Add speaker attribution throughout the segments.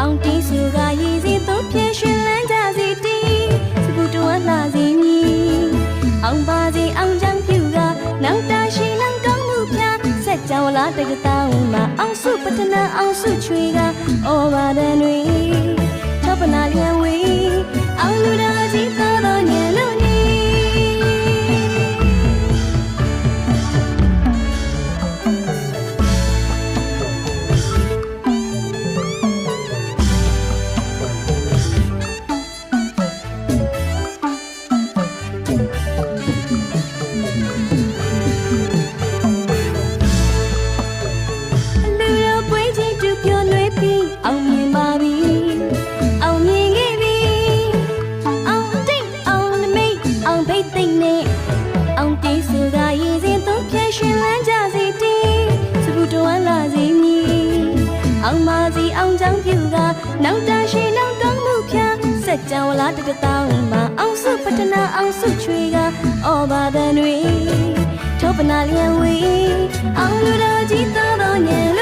Speaker 1: အောင်ဖိတ်သိမ့်နဲ့အောင်တီးစုကရည်စည်သူဖြည့်ရှင်လန်းကြစီတီးစပူတော်လှစီမီအောင်ပါစီအောင်ချမ်းပြူကနောက်တာရှိလန်းကောင်းမှုပြစက်ကြောလာတကတောင်းမှာအောင်စုပတနာအောင်စုချွေကဩဘာဒန်တွေထောပနာလျံဝေးအောင်လူတော်ကြီးသာတော်ညံ အောင်ဖိတ်သိမ့်နဲ့အောင်တေးဆိုတာရည်စင်သုံးဖြတ်ရှင်လန်းကြစီတီးစပူတော်လာစီမီအောင်ပါစီအောင်ချောင်းပြူကနောက်တာရှိနောက်ကောင်းမှုဖြာစက်ကြောလာတကတောင်းမှာအောင်စုပတနာအောင်စုချွေကဩဘာဒန်တွေထောပနာလျံဝေးအောင်လူတော်ကြီးသာတော်ညံလို့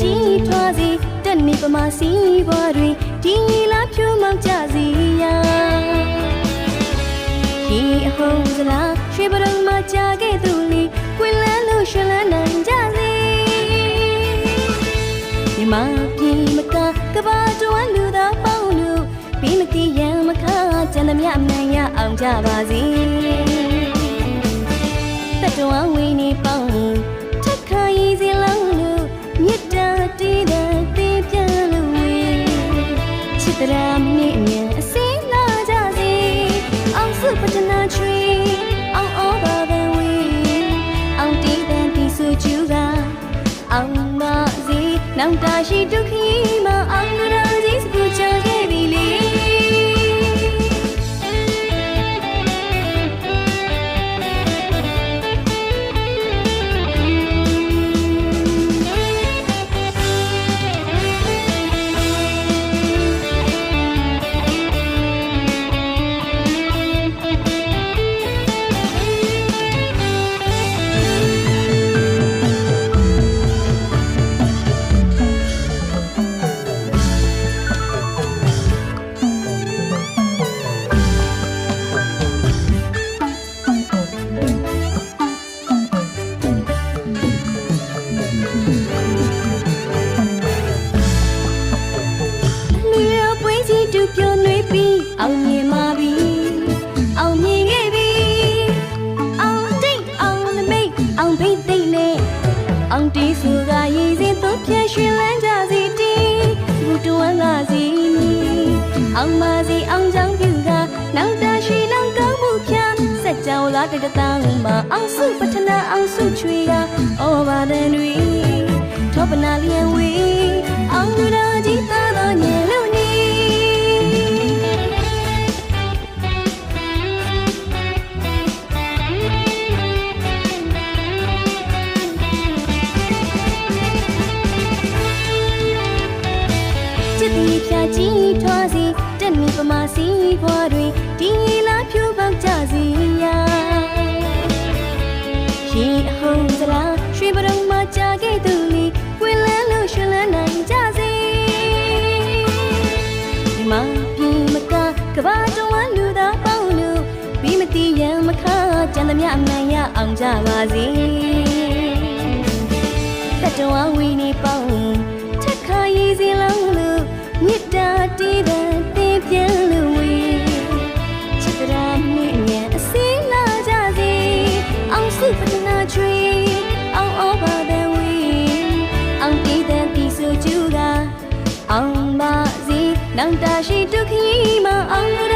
Speaker 1: ကြီးထွားစီတက်နေပမာစီဘွားတွေဒီလားဖြူမောင်ကြစီယာဒီအဟုံးစလားရွှေပရုံမှာကြာခဲ့သူလီကွင်လန်းလို့ရှင်လန်းနိုင်ကြစီမြမပြေမကကဘာတွန်းလူသာပေါင်းလူပြီးမတီးရန်မခါကျန်သမျှအမှန်ရအောင်ကြပါစေတတော်ဝင်းနေပေါင်း ရာမင်းအမြန်အစင်းလာကြစီအောင်စုပတနာချွေအောင်အောဘာဘဝေးအောင်တီးတဲ့တီဆူကျူကအောင်မစီနောင်တရှိဒုက္ခ အောင်မြင်ပါပြီအောင်မြင်ခဲ့ပြီအောင်တိတ်အောင်နမိတ်အောင်ဖိတ်သိမ့်နဲ့အောင်တီးစုကရည်စင်သူဖြည့်ရှင်လန်းကြစီတီးဘူတွန်းလာစီမီအောင်မစီအောင်ချောင်းပြူကနောက်တာရှိနောက်ကောင်းမှုဖြာစက်ကြောလာတကတောင်းမှာအောင်စုပထနာအောင်စုချွေကဩဘာဒန်တွေထောပနာလျံဝေး ဘွားတွေဒီလားဖြူပေါက်ကြစီယာရေအဟုံးစလားရွှေပရုံမှာကြာခဲ့သူလီကွင်လန်းလို့ရှင်လန်းနိုင်ကြစီဒီမှာပြေမကကဘာတော်ဝမ်းလူသားပေါင်းလို့ပြီးမတီးရန်မခါကြံသမျှအမှန်ရအောင်ကြပါစေတတော်ဝီနေပေါင်း နောင်တရှိဒုက္ခမအောင်လို့ဒီစကူ